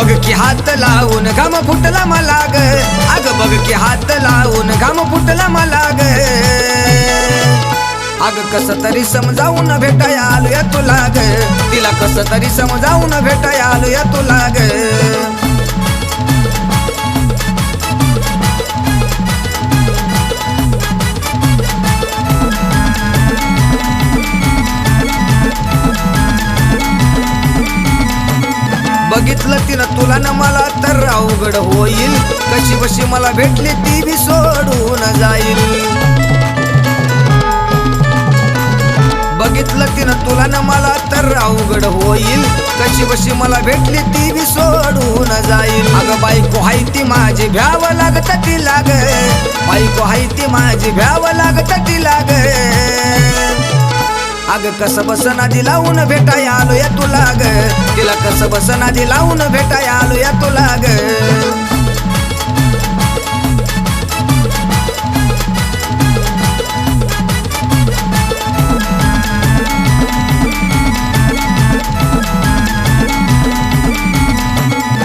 बघ की हात लावून घाम फुटला मला ग. अग बघ की हात लावून घाम फुटला मला ग. अग कस तरी समजावून भेटाया आलोया तुला ग. तिला कस तरी समजावून भेटाया आलोया तुला ग. बघितलं तिनं तुला न मला तर अवघड होईल. कशी बशी मला भेटली ती बी सोडून जाईल. बघितलं तिनं तुला न मला तर अवघड होईल. कशी बशी मला भेटली ती बी सोडून जाईल. अगं बायको हाय ती माझी भ्यावं लागत ती लाग बायको हाय ती माझी भ्यावं लागत ती लाग अग कस बस नादी लावून भेटाय आलो या तुला ग. तुला कस बसनाजी लावून भेटाय आलो या तुला ग.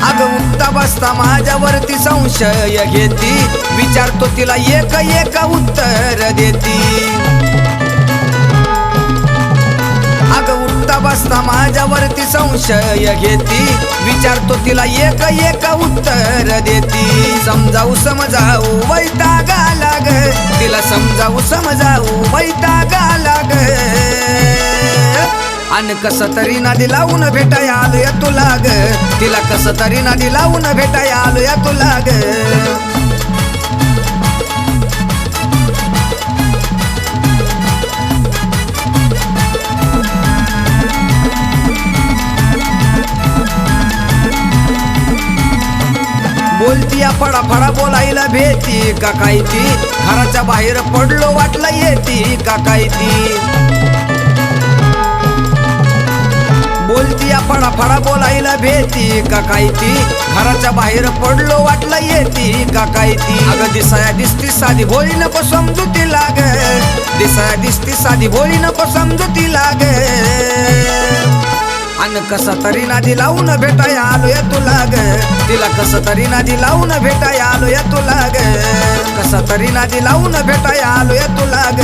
अग उठता बसता माझ्यावरती संशय घेती. विचारतो तिला एक एक उत्तर देती. असता माझ्यावरती संशय घेती. विचारतो तिला एक एक उत्तर देती. समजावू समजाऊ वैतागा लाग. तिला समजावू समजाऊ वैतागा लाग. अन कस तरी नादी लावून भेटाय आलोय तुला ग. तिला कस तरी नादी लावून भेटाय आलोय बोलती या फडा फडा बोलायला भेटी का ती घराच्या बाहेर पडलो वाटलं येती. का ती बोलती या फडा फडा बोलायला भेटी का ती घराच्या बाहेर पडलो वाटलं येती. का ती अगं दिसाया दिसती साधी भोळी नको समजू ती लाग दिसाया दिसती साधी भोळी नको समजू ती लाग अन कसा तरी नादी लावून भेटाय आलो या तुला ग. तिला कसा तरी नादी लावून भेटाय आलो या तुला ग. कसा तरी नादी लावून भेटाय आलो या तुला ग.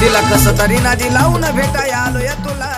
तिला कसा तरी नादी लावून भेटाय आलो या तुला